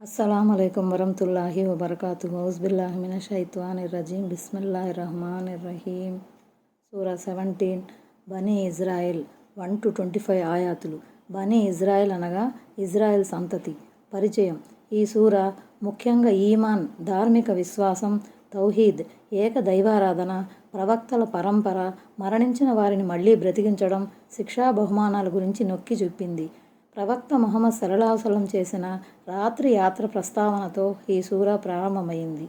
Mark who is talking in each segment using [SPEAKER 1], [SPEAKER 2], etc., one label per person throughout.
[SPEAKER 1] అస్సలం అయికం వరహతుల్లాహి వబర్కాతు హౌస్బిల్లాహిమిన షైత్వాన్ రజీం బిస్మిల్లా రహమాన్ రహీం సూరా seventeen. Bani Israel one two twenty five ఆయాతులు. బనీ ఇజ్రాయెల్ అనగా ఇజ్రాయెల్ సంతతి. పరిచయం. ఈ సూర ముఖ్యంగా ఈమాన్ ధార్మిక విశ్వాసం తౌహీద్ ఏక దైవారాధన ప్రవక్తల పరంపర మరణించిన వారిని మళ్ళీ బ్రతికించడం శిక్షా బహుమానాల గురించి నొక్కి చెప్పింది ప్రవక్త మొహమ్మద్ సరళావసలం చేసిన రాత్రి యాత్ర ప్రస్తావనతో ఈ సూర ప్రారంభమైంది.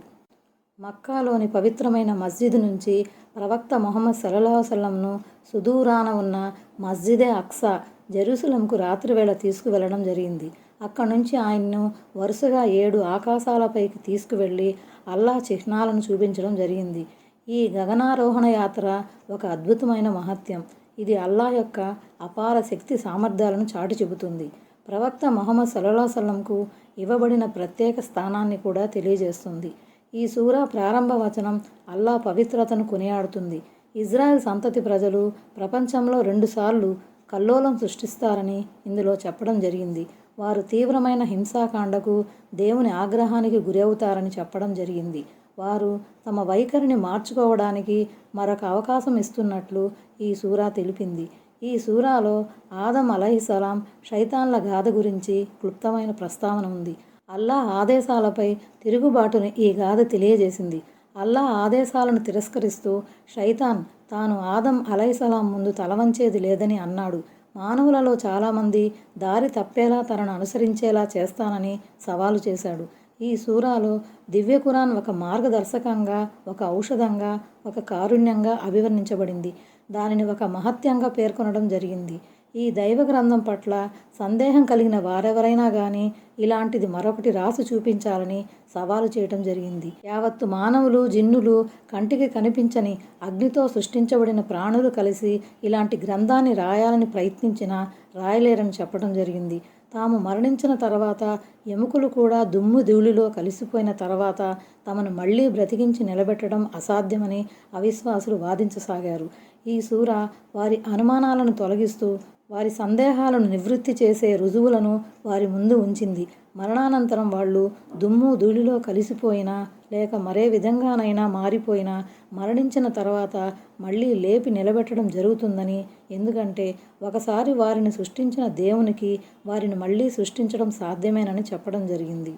[SPEAKER 1] మక్కాలోని పవిత్రమైన మస్జిద్ నుంచి ప్రవక్త మొహమ్మద్ సల్లాహసల్లంను సుదూరాన ఉన్న మస్జిదే అక్సా జెరూసలంకు రాత్రివేళ తీసుకువెళ్ళడం జరిగింది. అక్కడి నుంచి ఆయన్ను వరుసగా ఏడు ఆకాశాలపైకి తీసుకువెళ్ళి అల్లా చిహ్నాలను చూపించడం జరిగింది. ఈ గగనారోహణ యాత్ర ఒక అద్భుతమైన మహత్యం. ఇది అల్లా యొక్క అపార శక్తి సామర్థ్యాలను చాటి చెబుతుంది. ప్రవక్త మొహమ్మద్ సల్లాహసల్లంకు ఇవ్వబడిన ప్రత్యేక స్థానాన్ని కూడా తెలియజేస్తుంది. ఈ సూర ప్రారంభ వచనం అల్లా పవిత్రతను కొనియాడుతుంది. ఇజ్రాయెల్ సంతతి ప్రజలు ప్రపంచంలో రెండుసార్లు కల్లోలం సృష్టిస్తారని ఇందులో చెప్పడం జరిగింది. వారు తీవ్రమైన హింసాకాండకు దేవుని ఆగ్రహానికి గురవుతారని చెప్పడం జరిగింది. వారు తమ వైఖరిని మార్చుకోవడానికి మరొక అవకాశం ఇస్తున్నట్లు ఈ సూరా తెలిపింది. ఈ సూరాలో ఆదం అలహిసలాం శైతాన్ల గాథ గురించి క్లుప్తమైన ప్రస్తావన ఉంది. అల్లా ఆదేశాలపై తిరుగుబాటును ఈ గాథ తెలియజేసింది. అల్లా ఆదేశాలను తిరస్కరిస్తూ శైతాన్ తాను ఆదం అలైసలాం ముందు తలవంచేది లేదని అన్నాడు. మానవులలో చాలామంది దారి తప్పేలా తనను అనుసరించేలా చేస్తానని సవాలు చేశాడు. ఈ సూరాలో దివ్య ఖురాన్ ఒక మార్గదర్శకంగా ఒక ఔషధంగా ఒక కారుణ్యంగా అభివర్ణించబడింది. దానిని ఒక మహత్యంగా పేర్కొనడం జరిగింది. ఈ దైవ గ్రంథం పట్ల సందేహం కలిగిన వారెవరైనా కానీ ఇలాంటిది మరొకటి రాసి చూపించాలని సవాలు చేయటం జరిగింది. యావత్తు మానవులు జిన్నులు కంటికి కనిపించని అగ్నితో సృష్టించబడిన ప్రాణులు కలిసి ఇలాంటి గ్రంథాన్ని రాయాలని ప్రయత్నించినా రాయలేరని చెప్పడం జరిగింది. తాము మరణించిన తర్వాత ఎముకలు కూడా దుమ్ము ధూళిలో కలిసిపోయిన తర్వాత తమను మళ్ళీ బ్రతికించి నిలబెట్టడం అసాధ్యమని అవిశ్వాసులు వాదించసాగారు. ఈ సూర వారి అనుమానాలను తొలగిస్తూ వారి సందేహాలను నివృత్తి చేసే రుజువులను వారి ముందు ఉంచింది. మరణానంతరం వాళ్ళు దుమ్ము ధూళిలో కలిసిపోయినా లేక మరే విధంగానైనా మారిపోయినా మరణించిన తర్వాత మళ్ళీ లేపి నిలబెట్టడం జరుగుతుందని ఎందుకంటే ఒకసారి వారిని సృష్టించిన దేవునికి వారిని మళ్ళీ సృష్టించడం సాధ్యమేనని చెప్పడం జరిగింది.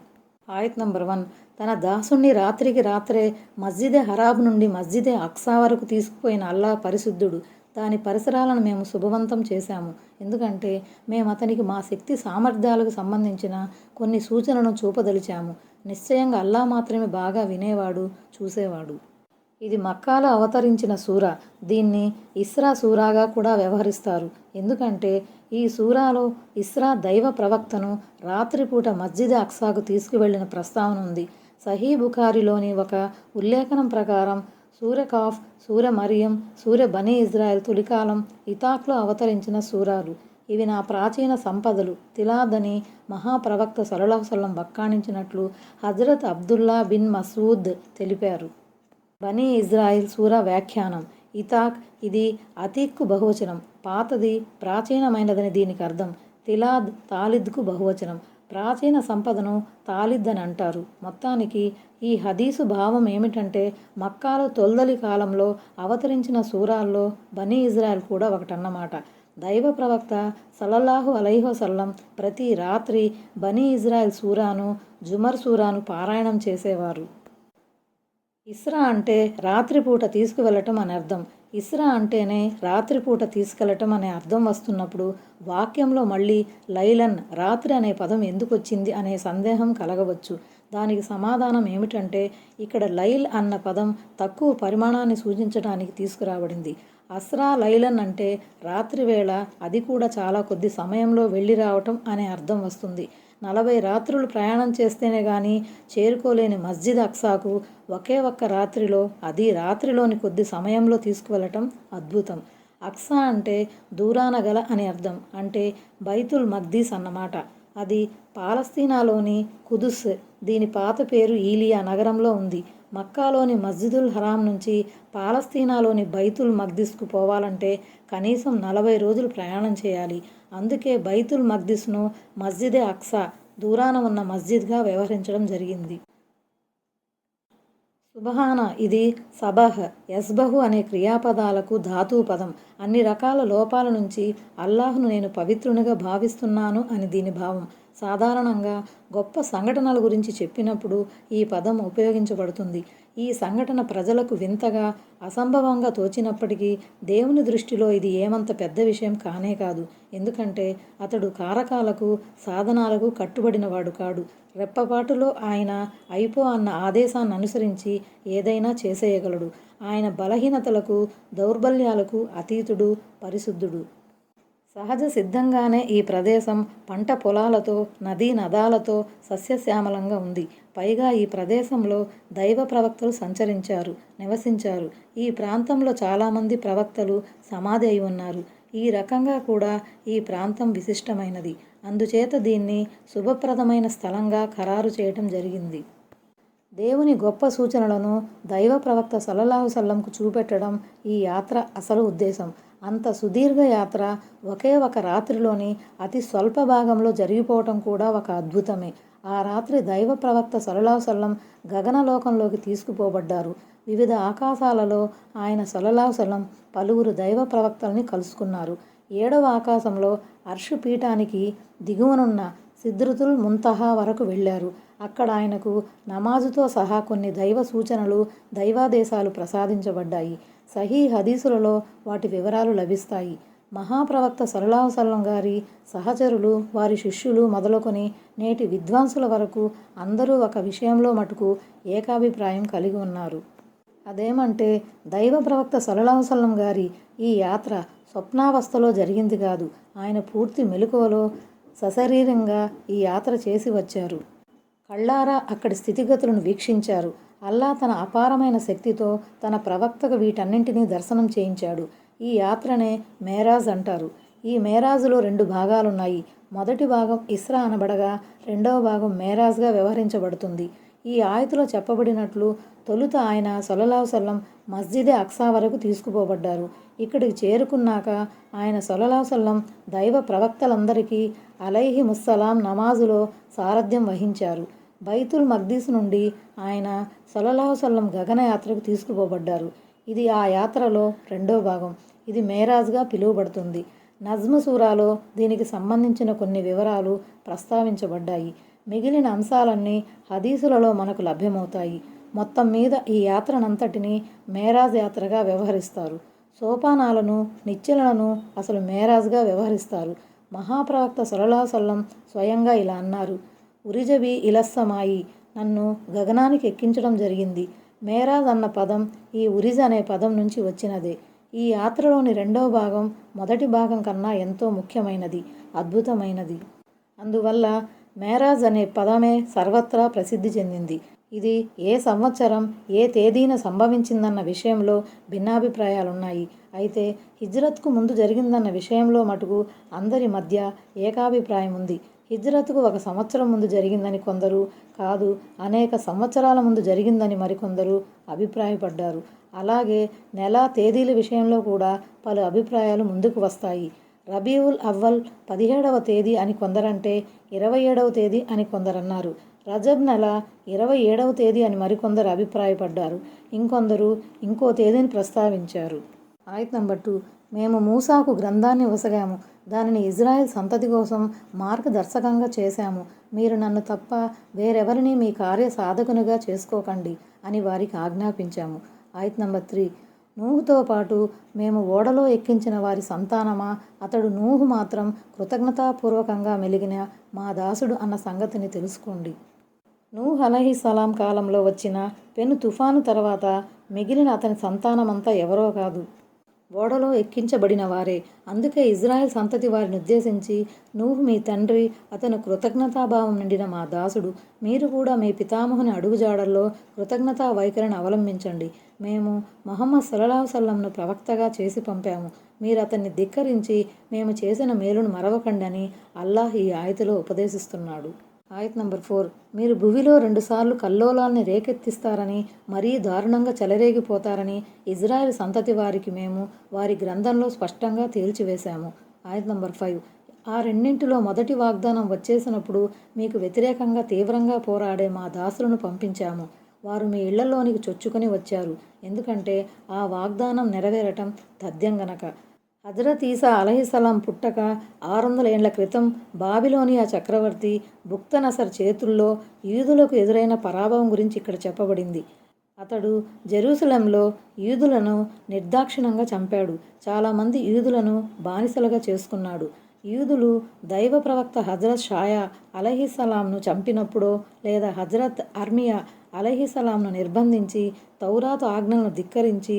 [SPEAKER 1] ఆయత్ నంబర్ వన్. తన దాసుణ్ణి రాత్రికి రాత్రే మస్జిదే హరాబ్ నుండి మస్జిదే అక్సా వరకు తీసుకుపోయిన అల్లా పరిశుద్ధుడు. దాని పరిసరాలను మేము శుభవంతం చేశాము. ఎందుకంటే మేము అతనికి మా శక్తి సామర్థ్యాలకు సంబంధించిన కొన్ని సూచనలను చూపదలిచాము. నిశ్చయంగా అల్లా మాత్రమే బాగా వినేవాడు చూసేవాడు. ఇది మక్కాలో అవతరించిన సూర. దీన్ని ఇస్రా సూరాగా కూడా వ్యవహరిస్తారు. ఎందుకంటే ఈ సూరాలో ఇస్రా దైవ ప్రవక్తను రాత్రిపూట మస్జిద్ అక్సాకు తీసుకువెళ్ళిన ప్రస్తావన ఉంది. సహీ బుఖారిలోని ఒక ఉల్లేఖనం ప్రకారం సూర్యకాఫ్ సూర్య మరియం సూర్య బనీ ఇజ్రాయెల్ తొలికాలం ఇతాక్లో అవతరించిన సూరాలు. ఇవి నా ప్రాచీన సంపదలు. తిలాదని మహాప్రవక్త సలహసలం వక్కాణించినట్లు హజరత్ అబ్దుల్లా బిన్ మసూద్ తెలిపారు. బనీ ఇజ్రాయిల్ సూర వ్యాఖ్యానం. ఇతాక్ ఇది అతీక్కు బహువచనం. పాతది ప్రాచీనమైనదని దీనికి అర్థం. తిలాద్ తాలిద్కు బహువచనం. ప్రాచీన సంపదను తాలిద్ అని అంటారు మొత్తానికి ఈ హదీసు భావం ఏమిటంటే మక్కాలో తొల్దలి కాలంలో అవతరించిన సూరాల్లో బనీ ఇజ్రాయెల్ కూడా ఒకటన్నమాట. దైవ ప్రవక్త సల్లల్లాహు అలైహోసల్లం ప్రతి రాత్రి బనీ ఇజ్రాయెల్ సూరాను జుమర్ సూరాను పారాయణం చేసేవారు. ఇస్రా అంటే రాత్రిపూట తీసుకువెళ్ళటం అని అర్థం ఇస్రా అంటేనే రాత్రిపూట తీసుకెళ్ళటం అనే అర్థం వస్తున్నప్పుడు వాక్యంలో మళ్ళీ లైలన్ రాత్రి అనే పదం ఎందుకు వచ్చింది అనే సందేహం కలగవచ్చు. దానికి సమాధానం ఏమిటంటే ఇక్కడ లైల్ అన్న పదం తక్కువ పరిమాణాన్ని సూచించడానికి తీసుకురాబడింది. అస్రా లైలన్ అంటే రాత్రివేళ అది కూడా చాలా కొద్ది సమయంలో వెళ్ళి రావటం అనే అర్థం వస్తుంది. నలభై రాత్రులు ప్రయాణం చేస్తేనే కానీ చేరుకోలేని మస్జిద్ అక్సాకు ఒకే ఒక్క రాత్రిలో అది రాత్రిలోని కొద్ది సమయంలో తీసుకువెళ్ళటం అద్భుతం. అక్సా అంటే దూరాన గల అని అర్థం అంటే బైతుల్ మగ్దీస్ అన్నమాట. అది పాలస్తీనాలోని కుదుస్ దీని పాత పేరు ఈలియా నగరంలో ఉంది. మక్కాలోని మస్జిదుల్ హరాం నుంచి పాలస్తీనాలోని బైతుల్ మగ్దిస్కు పోవాలంటే కనీసం నలభై రోజులు ప్రయాణం చేయాలి. అందుకే బైతుల్ మగ్దిస్ను మస్జిదే అక్సా దూరాన ఉన్న మస్జిద్గా వ్యవహరించడం జరిగింది. సుబహాన ఇది సబహ్ యస్బహు అనే క్రియాపదాలకు ధాతువు పదం. అన్ని రకాల లోపాల నుంచి అల్లాహ్ను నేను పవిత్రునిగా భావిస్తున్నాను అని దీని భావం. సాధారణంగా గొప్ప సంఘటనల గురించి చెప్పినప్పుడు ఈ పదం ఉపయోగించబడుతుంది. ఈ సంఘటన ప్రజలకు వింతగా అసంభవంగా తోచినప్పటికీ దేవుని దృష్టిలో ఇది ఏమంత పెద్ద విషయం కానే కాదు. ఎందుకంటే అతడు కారకాలకు సాధనాలకు కట్టుబడినవాడు కాడు. రెప్పపాటులో ఆయన అయిపో అన్న ఆదేశాన్ని అనుసరించి ఏదైనా చేసేయగలడు. ఆయన బలహీనతలకు దౌర్బల్యాలకు అతీతుడు పరిశుద్ధుడు. సహజ సిద్ధంగానే ఈ ప్రదేశం పంట పొలాలతో నదీ నదాలతో సస్యశ్యామలంగా ఉంది. పైగా ఈ ప్రదేశంలో దైవ ప్రవక్తలు సంచరించారు నివసించారు. ఈ ప్రాంతంలో చాలామంది ప్రవక్తలు సమాధి అయి ఉన్నారు. ఈ రకంగా కూడా ఈ ప్రాంతం విశిష్టమైనది. అందుచేత దీన్ని శుభప్రదమైన స్థలంగా ఖరారు చేయటం జరిగింది. దేవుని గొప్ప సూచనలను దైవ ప్రవక్త సల్లల్లాహు సల్లంకు చూపెట్టడం ఈ యాత్ర అసలు ఉద్దేశం. అంత సుదీర్ఘ యాత్ర ఒకే ఒక రాత్రిలోని అతి స్వల్ప భాగంలో జరిగిపోవటం కూడా ఒక అద్భుతమే. ఆ రాత్రి దైవ ప్రవక్త సల్లల్లాహు గగనలోకంలోకి తీసుకుపోబడ్డారు. వివిధ ఆకాశాలలో ఆయన సల్లల్లాహు పలువురు దైవ ప్రవక్తల్ని కలుసుకున్నారు. ఏడవ ఆకాశంలో అర్షుపీఠానికి దిగువనున్న సిద్రుతుల్ ముంతహా వరకు వెళ్ళారు. అక్కడ ఆయనకు నమాజుతో సహా కొన్ని దైవ సూచనలు దైవాదేశాలు ప్రసాదించబడ్డాయి. సహీ హదీసులలో వాటి వివరాలు లభిస్తాయి. మహాప్రవక్త సల్లం గారి సహచరులు వారి శిష్యులు మొదలుకొని నేటి విద్వాంసుల వరకు అందరూ ఒక విషయంలో మటుకు ఏకాభిప్రాయం కలిగి ఉన్నారు. అదేమంటే దైవ ప్రవక్త సల్లం గారి ఈ యాత్ర స్వప్నావస్థలో జరిగింది కాదు. ఆయన పూర్తి మెలకువలో సశరీరంగా ఈ యాత్ర చేసి వచ్చారు. కళ్ళారా అక్కడి స్థితిగతులను వీక్షించారు. అల్లా తన అపారమైన శక్తితో తన ప్రవక్తకు వీటన్నింటినీ దర్శనం చేయించాడు. ఈ యాత్రనే మేరాజ్ అంటారు. ఈ మేరాజులో రెండు భాగాలున్నాయి. మొదటి భాగం ఇస్రా అనబడగా రెండవ భాగం మేరాజ్గా వ్యవహరించబడుతుంది. ఈ ఆయతలో చెప్పబడినట్లు తొలుత ఆయన సొలలావు సల్లం మస్జిదే అక్సా వరకు తీసుకుపోబడ్డారు. ఇక్కడికి చేరుకున్నాక ఆయన సొలలావు సల్లం దైవ ప్రవక్తలందరికీ అలైహి ముస్సలాం నమాజులో సారథ్యం వహించారు. బైతుల్ మగ్దీస్ నుండి ఆయన సొలలాహు గగనయాత్రకు తీసుకుపోబడ్డారు. ఇది ఆ యాత్రలో రెండో భాగం. ఇది మేరాజ్గా పిలువబడుతుంది. నజ్మ సూరాలో దీనికి సంబంధించిన కొన్ని వివరాలు ప్రస్తావించబడ్డాయి. మిగిలిన అంశాలన్నీ హదీసులలో మనకు లభ్యమవుతాయి. మొత్తం మీద ఈ యాత్రనంతటిని మేరాజ్ యాత్రగా వ్యవహరిస్తారు. సోపానాలను నిచ్చెలను అసలు మేరాజ్గా వ్యవహరిస్తారు. మహాప్రవక్త సొల్లం స్వయంగా ఇలా అన్నారు. ఉరిజవి ఇలస్సమాయి. నన్ను గగనానికి ఎక్కించడం జరిగింది. మేరాజ్ అన్న పదం ఈ ఉరిజ్ అనే పదం నుంచి వచ్చినదే. ఈ యాత్రలోని రెండవ భాగం మొదటి భాగం కన్నా ఎంతో ముఖ్యమైనది అద్భుతమైనది. అందువల్ల మేరాజ్ అనే పదమే సర్వత్రా ప్రసిద్ధి చెందింది. ఇది ఏ సంవత్సరం ఏ తేదీన సంభవించిందన్న విషయంలో భిన్నాభిప్రాయాలున్నాయి. అయితే హిజ్రత్కు ముందు జరిగిందన్న విషయంలో మటుకు అందరి మధ్య ఏకాభిప్రాయం ఉంది హిజ్రత్కు ఒక సంవత్సరం ముందు జరిగిందని కొందరు కాదు అనేక సంవత్సరాల ముందు జరిగిందని మరికొందరు అభిప్రాయపడ్డారు. అలాగే నెల తేదీల విషయంలో కూడా పలు అభిప్రాయాలు ముందుకు వస్తాయి. రబీవుల్ అవ్వల్ పదిహేడవ తేదీ అని కొందరంటే ఇరవై ఏడవ తేదీ అని కొందరన్నారు. రజబ్ నెల ఇరవై ఏడవ తేదీ అని మరికొందరు అభిప్రాయపడ్డారు. ఇంకొందరు ఇంకో తేదీని ప్రస్తావించారు. ఆయత్ నంబర్ టూ. మేము మూసాకు గ్రంథాన్ని వసగాము. దానిని ఇజ్రాయెల్ సంతతి కోసం మార్గదర్శకంగా చేశాము. మీరు నన్ను తప్ప వేరెవరిని మీ కార్య సాధకునిగా చేసుకోకండి అని వారికి ఆజ్ఞాపించాము. ఆయత్ నంబర్ త్రీ. నూహుతో పాటు మేము ఓడలో ఎక్కించిన వారి సంతానమా? అతడు నూహు మాత్రం కృతజ్ఞతాపూర్వకంగా మెలిగిన మా దాసుడు అన్న సంగతిని తెలుసుకోండి. నూహ్ అలహి సలాం కాలంలో వచ్చిన పెను తుఫాను తర్వాత మిగిలిన అతని సంతానమంతా ఎవరో కాదు. ఓడలో ఎక్కించబడిన వారే. అందుకే ఇజ్రాయెల్ సంతతి వారిని ఉద్దేశించి నువ్వు మీ తండ్రి అతను కృతజ్ఞతాభావం నిండిన మా దాసుడు. మీరు కూడా మీ పితామహుని అడుగుజాడల్లో కృతజ్ఞతా వైఖరిని అవలంబించండి. మేము మహమ్మద్ సల్లాహు సల్లంను ప్రవక్తగా చేసి పంపాము. మీరు అతన్ని ధిక్కరించి మేము చేసిన మేలును మరవకండని అల్లాహ్ ఈ ఆయతలో ఉపదేశిస్తున్నాడు. ఆయత్ నంబర్ ఫోర్. మీరు భువిలో రెండుసార్లు కల్లోలాల్ని రేకెత్తిస్తారని మరీ దారుణంగా చెలరేగిపోతారని ఇజ్రాయెల్ సంతతి వారికి మేము వారి గ్రంథంలో స్పష్టంగా తేల్చివేశాము. ఆయత్ నంబర్ ఫైవ్. ఆ రెండింటిలో మొదటి వాగ్దానం వచ్చేసినప్పుడు మీకు వ్యతిరేకంగా తీవ్రంగా పోరాడే మా దాసులను పంపించాము. వారు మీ ఇళ్ళలోనికి చొచ్చుకొని వచ్చారు. ఎందుకంటే ఆ వాగ్దానం నెరవేరటం తథ్యం గనక. హజరత్ ఈసా అలహిసలాం పుట్టక ఆరు వందల ఏండ్ల క్రితం బాబిలోనియా చక్రవర్తి బుక్తనసర్ చేతుల్లో యూదులకు ఎదురైన పరాభవం గురించి ఇక్కడ చెప్పబడింది. అతడు జెరూసలంలో యూదులను నిర్దాక్షిణంగా చంపాడు. చాలామంది యూదులను బానిసలుగా చేసుకున్నాడు. యూదులు దైవ ప్రవక్త హజరత్ షాయా అలహిసలాంను చంపినప్పుడో లేదా హజరత్ అర్మియా అలహిసలాంను నిర్బంధించి తౌరాతు ఆజ్ఞలను ధిక్కరించి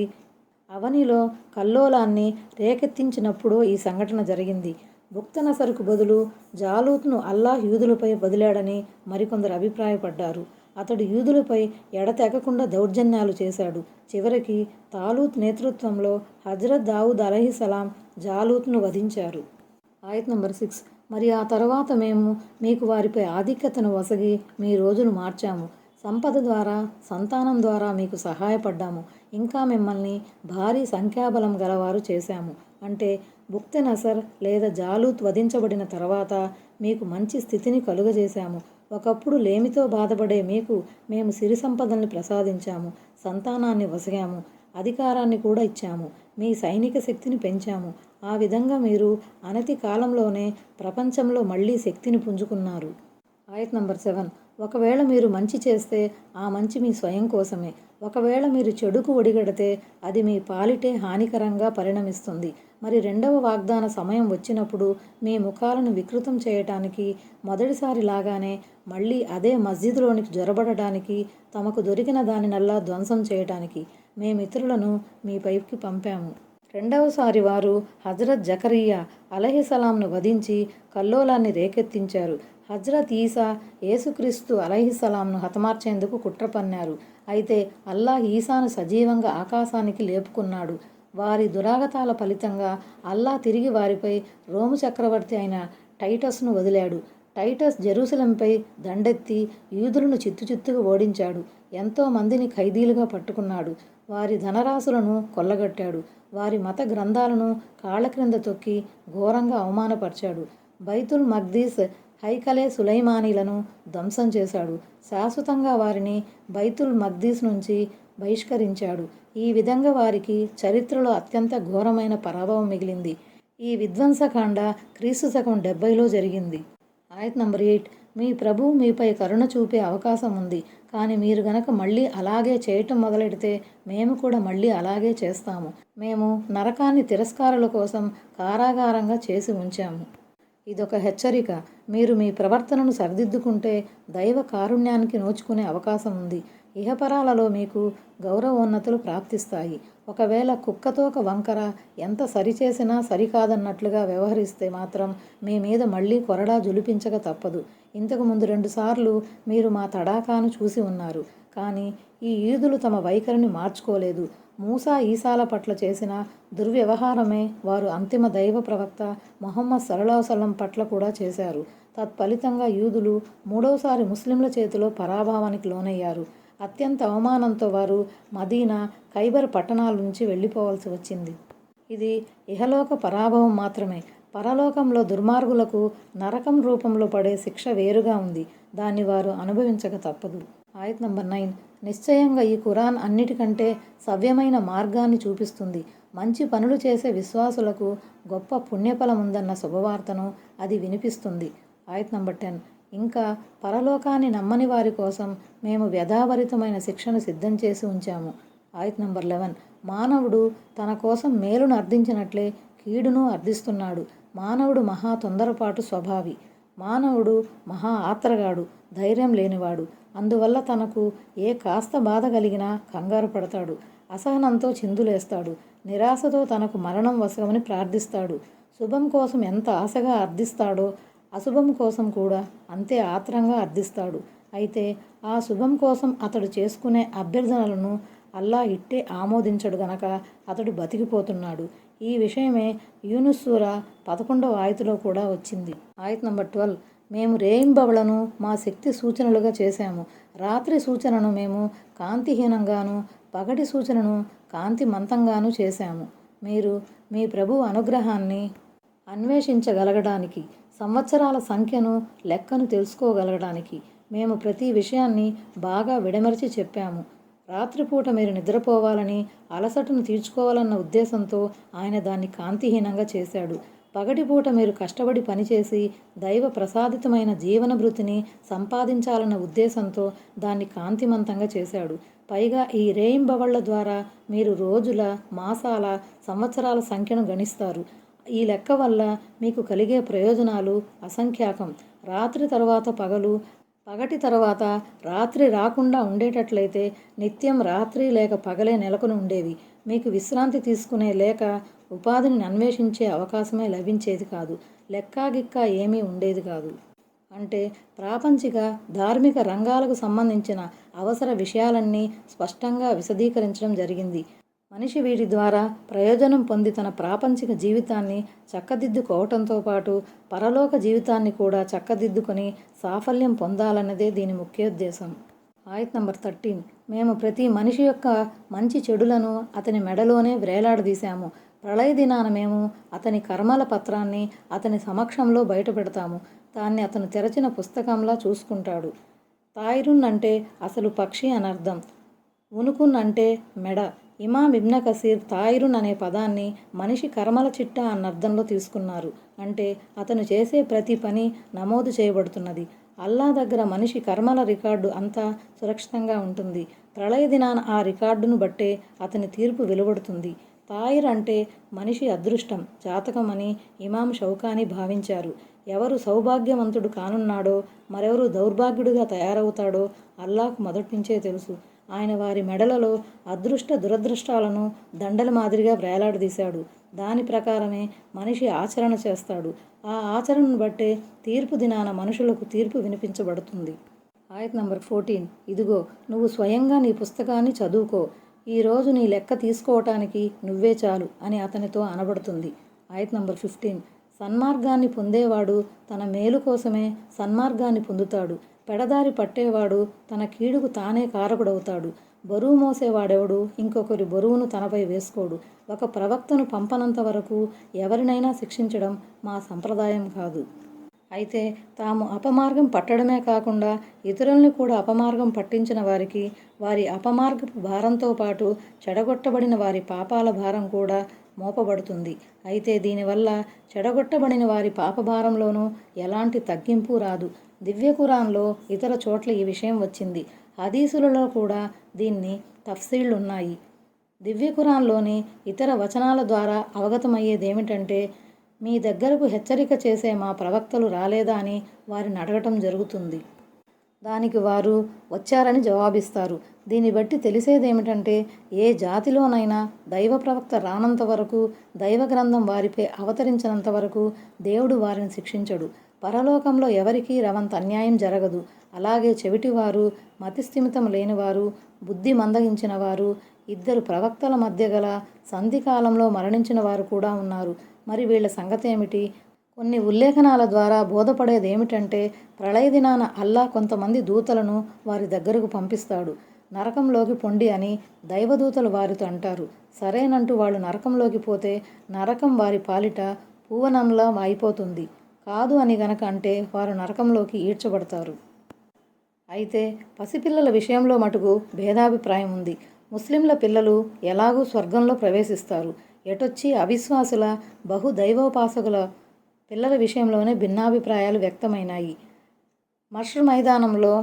[SPEAKER 1] అవనిలో కల్లోలాన్ని రేకెత్తించినప్పుడు ఈ సంఘటన జరిగింది. బుక్తనసరుకు బదులు జాలూత్ను అల్లాహ్ యూదులపై వదిలాడని మరికొందరు అభిప్రాయపడ్డారు. అతడు యూదులపై ఎడతెగకుండా దౌర్జన్యాలు చేశాడు. చివరికి తాలూత్ నేతృత్వంలో హజరత్ దావుద్ అలహిసలాం జాలూత్ను వధించారు. ఆయత్ నంబర్ సిక్స్. మరి ఆ తర్వాత మేము మీకు వారిపై ఆధిక్యతను వసగి మీ రోజును మార్చాము. సంపద ద్వారా సంతానం ద్వారా మీకు సహాయపడ్డాము. ఇంకా మిమ్మల్ని భారీ సంఖ్యాబలం గలవారు చేశాము. అంటే బుక్తి నసర్ లేదా జాలూత్ వధించబడిన తర్వాత మీకు మంచి స్థితిని కలుగజేశాము. ఒకప్పుడు లేమితో బాధపడే మీకు మేము సిరి సంపదల్ని ప్రసాదించాము సంతానాన్ని వసగాము అధికారాన్ని కూడా ఇచ్చాము మీ సైనిక శక్తిని పెంచాము. ఆ విధంగా మీరు అనతి కాలంలోనే ప్రపంచంలో మళ్ళీ శక్తిని పుంజుకున్నారు. ఆయత్ నంబర్ సెవెన్. ఒకవేళ మీరు మంచి చేస్తే ఆ మంచి మీ స్వయం కోసమే. ఒకవేళ మీరు చెడుకు ఒడిగడితే అది మీ పాలిటే హానికరంగా పరిణమిస్తుంది. మరి రెండవ వాగ్దాన సమయం వచ్చినప్పుడు మీ ముఖాలను వికృతం చేయటానికి మొదటిసారి లాగానే మళ్ళీ అదే మస్జిద్లోనికి జొరబడటానికి తమకు దొరికిన దానినల్లా ధ్వంసం చేయటానికి మేమిత్రులను మీ పైకి పంపాము. రెండవసారి వారు హజరత్ జకరియా అలహిసలాంను వధించి కల్లోలాన్ని రేకెత్తించారు. హజ్రత్ ఈసా యేసుక్రీస్తు అలహిసలాంను హతమార్చేందుకు కుట్ర పన్నారు అయితే అల్లాహ్ ఈసాను సజీవంగా ఆకాశానికి లేపుకున్నాడు. వారి దురాగతాల ఫలితంగా అల్లాహ్ తిరిగి వారిపై రోము చక్రవర్తి అయిన టైటస్ను వదిలాడు. టైటస్ జెరూసలంపై దండెత్తి యూదులను చిత్తుచిత్తుగా ఓడించాడు. ఎంతో మందిని ఖైదీలుగా పట్టుకున్నాడు. వారి ధనరాశులను కొల్లగట్టాడు. వారి మత గ్రంథాలను కాళ్ళ క్రింద తొక్కి ఘోరంగా అవమానపరిచాడు. బైతుల్ మగ్దీస్ హైకలే సులైమానీలను ధ్వంసం చేశాడు. శాశ్వతంగా వారిని బైతుల్ మగ్దీస్ నుంచి బహిష్కరించాడు. ఈ విధంగా వారికి చరిత్రలో అత్యంత ఘోరమైన పరాభవం మిగిలింది. ఈ విధ్వంసకాండ క్రీస్తు శకం డెబ్బైలో జరిగింది. ఆయత్ నంబర్ ఎయిట్. మీ ప్రభు మీపై కరుణ చూపే అవకాశం ఉంది. కానీ మీరు గనక మళ్ళీ అలాగే చేయటం మొదలెడితే మేము కూడా మళ్ళీ అలాగే చేస్తాము. మేము నరకాన్ని తిరస్కారుల కోసం కారాగారంగా చేసి ఉంచాము. ఇదొక హెచ్చరిక. మీరు మీ ప్రవర్తనను సరిదిద్దుకుంటే దైవ కారుణ్యానికి నోచుకునే అవకాశం ఉంది. ఇహపరాలలో మీకు గౌరవోన్నతులు ప్రాప్తిస్తాయి. ఒకవేళ కుక్కతోక వంకర ఎంత సరిచేసినా సరికాదన్నట్లుగా వ్యవహరిస్తే మాత్రం మీ మీద మళ్ళీ కొరడా జులిపించక తప్పదు. ఇంతకు ముందు రెండుసార్లు మీరు మా తడాకాను చూసి ఉన్నారు. కానీ ఈ ఈదులు తమ వైఖరిని మార్చుకోలేదు. మూసా ఈసాల పట్ల చేసిన దుర్వ్యవహారమే వారు అంతిమ దైవ ప్రవక్త మొహమ్మద్ సరళాసలం పట్ల కూడా చేశారు. తత్ఫలితంగా యూదులు మూడవసారి ముస్లింల చేతిలో పరాభావానికి లోనయ్యారు. అత్యంత అవమానంతో వారు మదీనా ఖైబర్ పట్టణాల నుంచి వెళ్ళిపోవాల్సి వచ్చింది. ఇది ఇహలోక పరాభవం మాత్రమే. పరలోకంలో దుర్మార్గులకు నరకం రూపంలో పడే శిక్ష వేరుగా ఉంది. దాన్ని వారు అనుభవించక తప్పదు. ఆయత్ నంబర్ నైన్. నిశ్చయంగా ఈ ఖురాన్ అన్నిటికంటే సవ్యమైన మార్గాన్ని చూపిస్తుంది. మంచి పనులు చేసే విశ్వాసులకు గొప్ప పుణ్యఫలం ఉందన్న శుభవార్తను అది వినిపిస్తుంది. ఆయత్ నంబర్ టెన్. ఇంకా పరలోకాన్ని నమ్మని వారి కోసం మేము వ్యధాభరితమైన శిక్షను సిద్ధం చేసి ఉంచాము. ఆయత్ నంబర్ లెవెన్. మానవుడు తన కోసం మేలును అర్థించినట్లే కీడును అర్థిస్తున్నాడు. మానవుడు మహా తొందరపాటు స్వభావి. మానవుడు మహా ఆత్రగాడు ధైర్యం లేనివాడు. అందువల్ల తనకు ఏ కాస్త బాధ కలిగినా కంగారు పడతాడు. అసహనంతో చిందులేస్తాడు. నిరాశతో తనకు మరణం వసగమని ప్రార్థిస్తాడు. శుభం కోసం ఎంత ఆశగా అర్థిస్తాడో అశుభం కోసం కూడా అంతే ఆత్రంగా అర్థిస్తాడు. అయితే ఆ శుభం కోసం అతడు చేసుకునే అభ్యర్థనలను అల్లా ఇట్టే ఆమోదించడు గనక అతడు బతికిపోతున్నాడు. ఈ విషయమే యూనుస్సూర పదకొండవ ఆయతలో కూడా వచ్చింది. ఆయత నంబర్ ట్వెల్వ్. మేము రేయింబవలను మా శక్తి సూచనలుగా చేశాము. రాత్రి సూచనను మేము కాంతిహీనంగాను పగటి సూచనను కాంతిమంతంగాను చేశాము. మీరు మీ ప్రభు అనుగ్రహాన్ని అన్వేషించగలగడానికి సంవత్సరాల సంఖ్యను లెక్కను తెలుసుకోగలగడానికి మేము ప్రతి విషయాన్ని బాగా విడమరిచి చెప్పాము. రాత్రిపూట మీరు నిద్రపోవాలని అలసటను తీర్చుకోవాలన్న ఉద్దేశంతో ఆయన దాన్ని కాంతిహీనంగా చేశాడు. పగటిపూట మీరు కష్టపడి పనిచేసి దైవ ప్రసాదితమైన జీవన భృతిని సంపాదించాలన్న ఉద్దేశంతో దాన్ని కాంతిమంతంగా చేశాడు. పైగా ఈ రేయింబవళ్ళ ద్వారా మీరు రోజుల మాసాల సంవత్సరాల సంఖ్యను గణిస్తారు. ఈ లెక్క వల్ల మీకు కలిగే ప్రయోజనాలు అసంఖ్యాకం. రాత్రి తర్వాత పగలు పగటి తర్వాత రాత్రి రాకుండా ఉండేటట్లయితే నిత్యం రాత్రి లేక పగలే నెలకొని ఉండేవి మీకు విశ్రాంతి తీసుకునే లేక ఉపాధిని అన్వేషించే అవకాశమే లభించేది కాదు. లెక్కాగిక్క ఏమీ ఉండేది కాదు. అంటే ప్రాపంచిక ధార్మిక రంగాలకు సంబంధించిన అవసర విషయాలన్నీ స్పష్టంగా విశదీకరించడం జరిగింది. మనిషి వీటి ద్వారా ప్రయోజనం పొంది తన ప్రాపంచిక జీవితాన్ని చక్కదిద్దుకోవటంతో పాటు పరలోక జీవితాన్ని కూడా చక్కదిద్దుకొని సాఫల్యం పొందాలన్నదే దీని ముఖ్యోద్దేశం. ఆయత్ నంబర్ థర్టీన్. మేము ప్రతి మనిషి యొక్క మంచి చెడులను అతని మెడలోనే వ్రేలాడదీశాము ప్రళయ దినాన మేము అతని కర్మల పత్రాన్ని అతని సమక్షంలో బయటపెడతాము. దాన్ని అతను తెరచిన పుస్తకంలా చూసుకుంటాడు. తాయిరున్ అంటే అసలు పక్షి అనర్థం. ఉనుకున్ అంటే మెడ. ఇమాం ఇబ్న కసీర్ తాయిరున్ అనే పదాన్ని మనిషి కర్మల చిట్ట అన్న అర్థంలో తీసుకున్నారు. అంటే అతను చేసే ప్రతి పని నమోదు చేయబడుతున్నది. అల్లా దగ్గర మనిషి కర్మల రికార్డు అంతా సురక్షితంగా ఉంటుంది. ప్రళయ దినాన ఆ రికార్డును బట్టే అతని తీర్పు వెలువడుతుంది. తాయిర్ అంటే మనిషి అదృష్టం జాతకం అని ఇమాం షౌకాని భావించారు. ఎవరు సౌభాగ్యవంతుడు కానున్నాడో మరెవరు దౌర్భాగ్యుడిగా తయారవుతాడో అల్లాకు మొదటి నుంచే తెలుసు. ఆయన వారి మెడలలో అదృష్ట దురదృష్టాలను దండల మాదిరిగా వేలాడదీశాడు. దాని ప్రకారమే మనిషి ఆచరణ చేస్తాడు. ఆ ఆచరణను బట్టే తీర్పు దినాన మనుషులకు తీర్పు వినిపించబడుతుంది. ఆయత్ నంబర్ ఫోర్టీన్. ఇదిగో నువ్వు స్వయంగా నీ పుస్తకాన్ని చదువుకో. ఈరోజు నీ లెక్క తీసుకోవటానికి నువ్వే చాలు అని అతనితో అనబడుతుంది. ఆయత్ నంబర్ ఫిఫ్టీన్. సన్మార్గాన్ని పొందేవాడు తన మేలు కోసమే సన్మార్గాన్ని పొందుతాడు. పెడదారి పట్టేవాడు తన కీడుకు తానే కారకుడవుతాడు. బరువు మోసేవాడెవడు? ఇంకొకరి బరువును తనపై వేసుకోడు. ఒక ప్రవక్తను పంపనంత వరకు ఎవరినైనా శిక్షించడం మా సంప్రదాయం కాదు. అయితే తాము అపమార్గం పట్టడమే కాకుండా ఇతరుల్ని కూడా అపమార్గం పట్టించిన వారికి వారి అపమార్గపు భారంతో పాటు చెడగొట్టబడిన వారి పాపాల భారం కూడా మోపబడుతుంది. అయితే దీనివల్ల చెడగొట్టబడిన వారి పాపభారంలోనూ ఎలాంటి తగ్గింపు రాదు. దివ్య ఖురాన్లో ఇతర చోట్ల ఈ విషయం వచ్చింది. హదీసులలో కూడా దీన్ని తఫ్సీళ్ళు ఉన్నాయి. దివ్య ఖురాన్లోని ఇతర వచనాల ద్వారా అవగతమయ్యేదేమిటంటే మీ దగ్గరకు హెచ్చరిక చేసే మా ప్రవక్తలు రాలేదా అని వారిని అడగటం జరుగుతుంది. దానికి వారు వచ్చారని జవాబిస్తారు. దీన్ని బట్టి తెలిసేదేమిటంటే ఏ జాతిలోనైనా దైవ ప్రవక్త రానంత వరకు దైవ గ్రంథం వారిపై అవతరించినంత వరకు దేవుడు వారిని శిక్షించడు. పరలోకంలో ఎవరికీ రవంత అన్యాయం జరగదు. అలాగే చెవిటివారు మతిస్థిమితం లేనివారు బుద్ధి మందగించిన వారు ఇద్దరు ప్రవక్తల మధ్య గల సంధికాలంలో మరణించిన వారు కూడా ఉన్నారు. మరి వీళ్ళ సంగతి ఏమిటి కొన్ని ఉల్లేఖనాల ద్వారా బోధపడేది ఏమిటంటే ప్రళయ దినాన అల్లా కొంతమంది దూతలను వారి దగ్గరకు పంపిస్తాడు. నరకంలోకి పొండి అని దైవదూతలు వారితో అంటారు. సరేనంటూ వాళ్ళు నరకంలోకి పోతే నరకం వారి పాలిట పూవనంలా అయిపోతుంది కాదు అని గనక అంటే వారు నరకంలోకి ఈడ్చబడతారు. అయితే పసిపిల్లల విషయంలో మటుకు భేదాభిప్రాయం ఉంది. ముస్లింల పిల్లలు ఎలాగూ స్వర్గంలో ప్రవేశిస్తారు. ఎటొచ్చి అవిశ్వాసుల బహు దైవోపాసకుల పిల్లల విషయంలోనే భిన్నాభిప్రాయాలు వ్యక్తమైనాయి. మషర్ మైదానంలో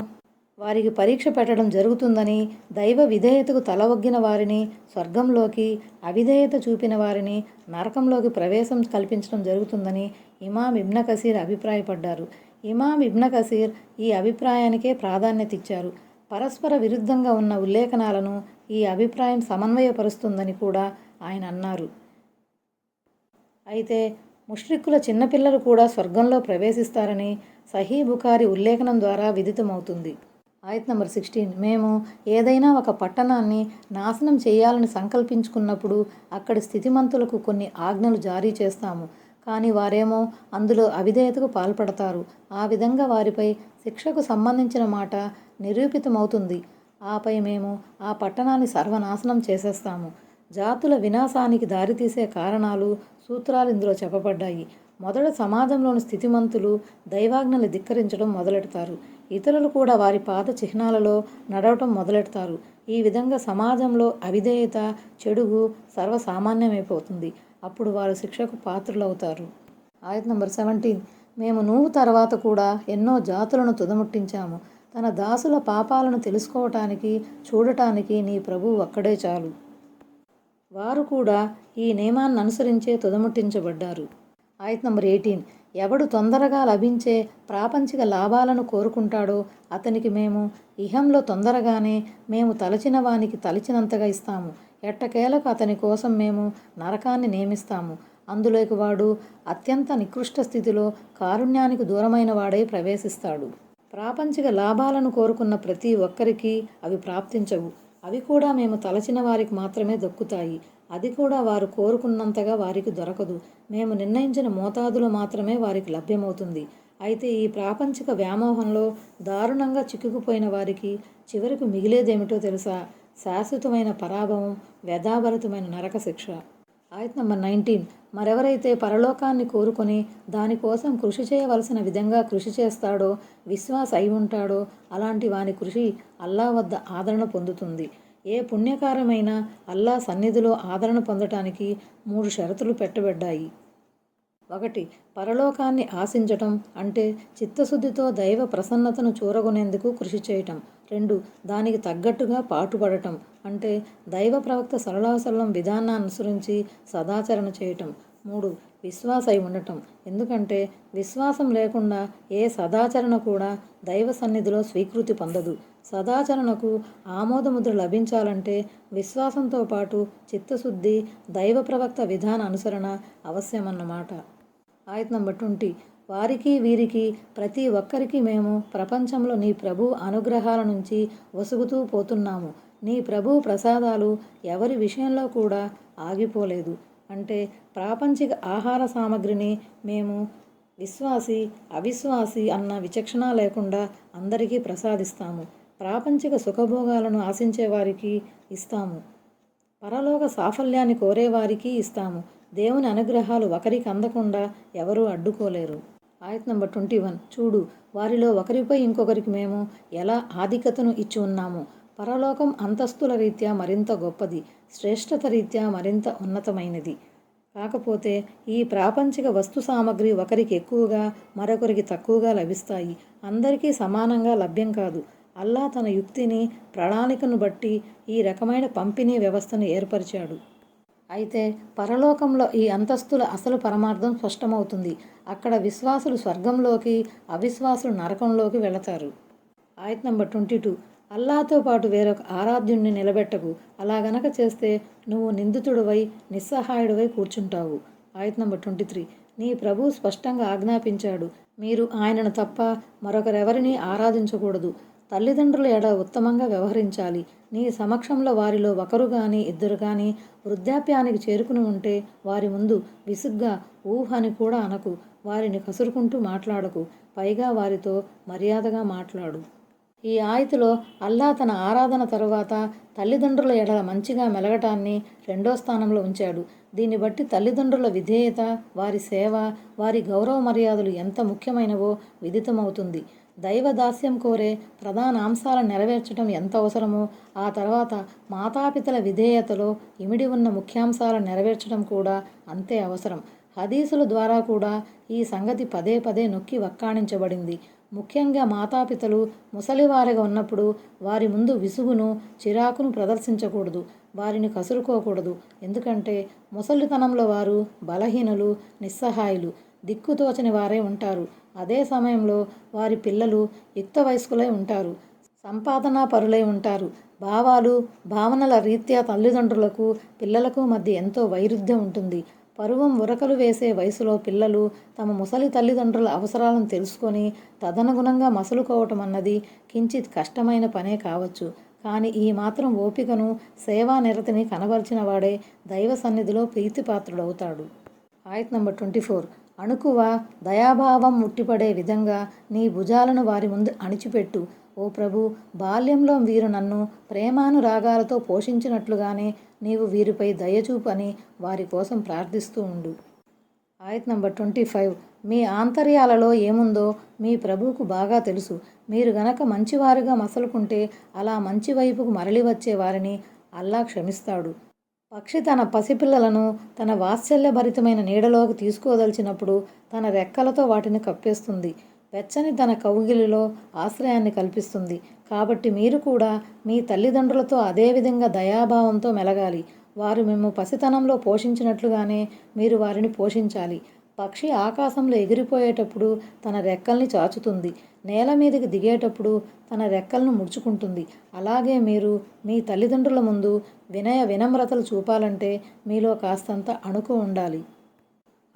[SPEAKER 1] వారికి పరీక్ష పెట్టడం జరుగుతుందని దైవ విధేయతకు తలవగ్గిన వారిని స్వర్గంలోకి అవిధేయత చూపిన వారిని నరకంలోకి ప్రవేశం కల్పించడం జరుగుతుందని ఇమాం ఇబ్న కసీర్ అభిప్రాయపడ్డారు. ఇమాం ఇబ్న కసీర్ ఈ అభిప్రాయానికే ప్రాధాన్యత ఇచ్చారు. పరస్పర విరుద్ధంగా ఉన్న ఉల్లేఖనాలను ఈ అభిప్రాయం సమన్వయపరుస్తుందని కూడా ఆయన అన్నారు. అయితే ముష్రిక్కుల చిన్నపిల్లలు కూడా స్వర్గంలో ప్రవేశిస్తారని సహీ బుఖారి ఉల్లేఖనం ద్వారా విదితమవుతుంది. ఆయత్ నంబర్ సిక్స్టీన్. మేము ఏదైనా ఒక పట్టణాన్ని నాశనం చేయాలని సంకల్పించుకున్నప్పుడు అక్కడి స్థితిమంతులకు కొన్ని ఆజ్ఞలు జారీ చేస్తాము. కానీ వారేమో అందులో అవిధేయతకు పాల్పడతారు. ఆ విధంగా వారిపై శిక్షకు సంబంధించిన మాట నిరూపితమవుతుంది. ఆపై మేము ఆ పట్టణాన్ని సర్వనాశనం చేసేస్తాము. జాతుల వినాశానికి దారితీసే కారణాలు సూత్రాలు ఇందులో చెప్పబడ్డాయి. మొదట సమాజంలోని స్థితిమంతులు దైవాజ్ఞలు ధిక్కరించడం మొదలెడతారు. ఇతరులు కూడా వారి పాత చిహ్నాలలో నడవటం మొదలెడతారు. ఈ విధంగా సమాజంలో అవిధేయత చెడుగు సర్వసామాన్యమైపోతుంది. అప్పుడు వారు శిక్షకు పాత్రులవుతారు. ఆయత్ నంబర్ సెవెంటీన్. మేము నువ్వు తర్వాత కూడా ఎన్నో జాతులను తుదముట్టించాము. తన దాసుల పాపాలను తెలుసుకోవటానికి చూడటానికి నీ ప్రభువు ఒక్కడే చాలు. వారు కూడా ఈ నియమాన్ని అనుసరించే తుదముట్టించబడ్డారు. ఆయత్ నంబర్ ఎయిటీన్. ఎవడు తొందరగా లభించే ప్రాపంచిక లాభాలను కోరుకుంటాడో అతనికి మేము ఇహంలో తొందరగానే మేము తలచిన వానికి తలచినంతగా ఇస్తాము. ఎట్టకేలకు అతని కోసం మేము నరకాన్ని నియమిస్తాము. అందులోకి వాడు అత్యంత నికృష్ట స్థితిలో కారుణ్యానికి దూరమైన వాడై ప్రవేశిస్తాడు. ప్రాపంచిక లాభాలను కోరుకున్న ప్రతి ఒక్కరికి అవి ప్రాప్తించవు. అవి కూడా మేము తలచిన వారికి మాత్రమే దక్కుతాయి. అది కూడా వారు కోరుకున్నంతగా వారికి దొరకదు. మేము నిర్ణయించిన మోతాదులో మాత్రమే వారికి లభ్యమవుతుంది. అయితే ఈ ప్రాపంచిక వ్యామోహంలో దారుణంగా చిక్కుకుపోయిన వారికి చివరికి మిగిలేదేమిటో తెలుసా? శాశ్వతమైన పరాభవం వ్యధాభరితమైన నరక శిక్ష. ఆయత్ నంబర్ నైన్టీన్. మరెవరైతే పరలోకాన్ని కోరుకొని దానికోసం కృషి చేయవలసిన విధంగా కృషి చేస్తాడో విశ్వాస అయి ఉంటాడో అలాంటి వాని కృషి అల్లా వద్ద ఆదరణ పొందుతుంది. ఏ పుణ్యకారమైనా అల్లా సన్నిధిలో ఆదరణ పొందటానికి మూడు షరతులు పెట్టబడ్డాయి. ఒకటి పరలోకాన్ని ఆశించటం అంటే చిత్తశుద్ధితో దైవ ప్రసన్నతను చూరగొనేందుకు కృషి చేయటం. రెండు దానికి తగ్గట్టుగా పాటుపడటం అంటే దైవ ప్రవక్త సరళాసలం విధానాన్ని అనుసరించి సదాచరణ చేయటం. మూడు విశ్వాసై ఉండటం. ఎందుకంటే విశ్వాసం లేకుండా ఏ సదాచరణ కూడా దైవ సన్నిధిలో స్వీకృతి పొందదు. సదాచరణకు ఆమోదముద్ర లభించాలంటే విశ్వాసంతో పాటు చిత్తశుద్ధి దైవ ప్రవక్త విధాన అనుసరణ అవశ్యమన్నమాట. ఆయత్ నంబర్ ట్వంటీ. వారికి వీరికి ప్రతి ఒక్కరికి మేము ప్రపంచంలో నీ ప్రభు అనుగ్రహాల నుంచి వసుగుతూ పోతున్నాము. నీ ప్రభు ప్రసాదాలు ఎవరి విషయంలో కూడా ఆగిపోలేదు. అంటే ప్రాపంచిక ఆహార సామగ్రిని మేము విశ్వాసి అవిశ్వాసి అన్న విచక్షణ లేకుండా అందరికీ ప్రసాదిస్తాము. ప్రాపంచిక సుఖభోగాలను ఆశించే వారికి ఇస్తాము. పరలోక సాఫల్యాన్ని కోరేవారికి ఇస్తాము. దేవుని అనుగ్రహాలు ఒకరికి అందకుండా ఎవరూ అడ్డుకోలేరు. ఆయత్ నంబర్ ట్వంటీ వన్. చూడు వారిలో ఒకరిపై ఇంకొకరికి మేము ఎలా ఆధిక్యతను ఇచ్చి ఉన్నాము? పరలోకం అంతస్తుల రీత్యా మరింత గొప్పది శ్రేష్టత రీత్యా మరింత ఉన్నతమైనది. కాకపోతే ఈ ప్రాపంచిక వస్తు సామగ్రి ఒకరికి ఎక్కువగా మరొకరికి తక్కువగా లభిస్తాయి. అందరికీ సమానంగా లభ్యం కాదు. అల్లా తన యుక్తిని ప్రణాళికను బట్టి ఈ రకమైన పంపిణీ వ్యవస్థను ఏర్పరిచాడు. అయితే పరలోకంలో ఈ అంతస్తుల అసలు పరమార్థం స్పష్టమవుతుంది. అక్కడ విశ్వాసులు స్వర్గంలోకి అవిశ్వాసులు నరకంలోకి వెళతారు. ఆయత్ నంబర్ ట్వంటీ టూ. అల్లాతో పాటు వేరొక ఆరాధ్యుణ్ణి నిలబెట్టకు. అలా గనక చేస్తే నువ్వు నిందితుడివై నిస్సహాయుడివై కూర్చుంటావు. ఆయత నంబర్ ట్వంటీ త్రీ. నీ ప్రభు స్పష్టంగా ఆజ్ఞాపించాడు. మీరు ఆయనను తప్ప మరొకరెవరిని ఆరాధించకూడదు. తల్లిదండ్రుల ఎడ ఉత్తమంగా వ్యవహరించాలి. నీ సమక్షంలో వారిలో ఒకరు కానీ ఇద్దరు కానీ వృద్ధాప్యానికి చేరుకుని ఉంటే వారి ముందు విసుగ్గా ఊహ అని కూడా అనకు. వారిని కసురుకుంటూ మాట్లాడకు. పైగా వారితో మర్యాదగా మాట్లాడు. ఈ ఆయతిలో అల్లా తన ఆరాధన తరువాత తల్లిదండ్రుల ఎడల మంచిగా మెలగటాన్ని రెండో స్థానంలో ఉంచాడు. దీన్ని బట్టి తల్లిదండ్రుల విధేయత వారి సేవ వారి గౌరవ మర్యాదలు ఎంత ముఖ్యమైనవో విదితమవుతుంది. దైవ దాస్యం కోరే ప్రధాన అంశాలను నెరవేర్చడం ఎంత అవసరమో ఆ తర్వాత మాతాపితల విధేయతలో ఇమిడి ఉన్న ముఖ్యాంశాలను నెరవేర్చడం కూడా అంతే అవసరం. హదీసుల ద్వారా కూడా ఈ సంగతి పదే పదే నొక్కి వక్కాణించబడింది. ముఖ్యంగా మాతాపితలు ముసలివారిగా ఉన్నప్పుడు వారి ముందు విసుగును చిరాకును ప్రదర్శించకూడదు. వారిని కసురుకోకూడదు. ఎందుకంటే ముసలితనంలో వారు బలహీనులు నిస్సహాయులు దిక్కుతోచని వారే ఉంటారు. అదే సమయంలో వారి పిల్లలు యుక్త వయస్కులై ఉంటారు. సంపాదనా పరులై ఉంటారు. భావాలు భావనల రీత్యా తల్లిదండ్రులకు పిల్లలకు మధ్య ఎంతో వైరుధ్యం ఉంటుంది. పరువం ఉరకలు వేసే వయసులో పిల్లలు తమ ముసలి తల్లిదండ్రుల అవసరాలను తెలుసుకొని తదనుగుణంగా మసులుకోవటం అన్నది కించిత్ కష్టమైన పనే కావచ్చు. కానీ ఈ మాత్రం ఓపికను సేవా నిరతిని కనబరిచిన వాడే దైవ సన్నిధిలో ప్రీతిపాత్రుడవుతాడు. ఆయత్ నంబర్ ట్వంటీ ఫోర్. అణుకువ దయాభావం ముట్టిపడే విధంగా నీ భుజాలను వారి ముందు అణిచిపెట్టు. ఓ ప్రభు బాల్యంలో వీరు నన్ను ప్రేమానురాగాలతో పోషించినట్లుగానే నీవు వీరిపై దయచూపని వారి కోసం ప్రార్థిస్తూ ఉండు. ఆయత్ నంబర్ ట్వంటీ ఫైవ్. మీ ఆంతర్యాలలో ఏముందో మీ ప్రభువుకు బాగా తెలుసు. మీరు గనక మంచివారుగా మసలుకుంటే అలా మంచి వైపుకు మరలి వచ్చే వారిని అల్లా క్షమిస్తాడు. పక్షి తన పసిపిల్లలను తన వాత్సల్యభరితమైన నీడలోకి తీసుకోదలిచినప్పుడు తన రెక్కలతో వాటిని కప్పేస్తుంది. వెచ్చని తన కౌగిలిలో ఆశ్రయాన్ని కల్పిస్తుంది. కాబట్టి మీరు కూడా మీ తల్లిదండ్రులతో అదేవిధంగా దయాభావంతో మెలగాలి. వారు మేము పసితనంలో పోషించినట్లుగానే మీరు వారిని పోషించాలి. పక్షి ఆకాశంలో ఎగిరిపోయేటప్పుడు తన రెక్కల్ని చాచుతుంది. నేల మీదకి దిగేటప్పుడు తన రెక్కలను ముడుచుకుంటుంది. అలాగే మీరు మీ తల్లిదండ్రుల ముందు వినయ వినమ్రతలు చూపాలంటే మీలో కాస్తంత అణుకు ఉండాలి.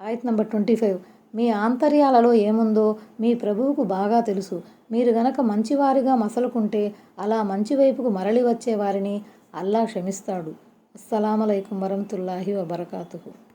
[SPEAKER 1] ఆయత్ నంబర్ ట్వంటీ ఫైవ్. మీ ఆంతర్యాలలో ఏముందో మీ ప్రభువుకు బాగా తెలుసు. మీరు గనక మంచివారిగా మసలుకుంటే అలా మంచి వైపుకు మరలి వచ్చే వారిని అల్లా క్షమిస్తాడు. అస్సలామలైకుం వరహతుల్లాహి వబర్కాతుహు.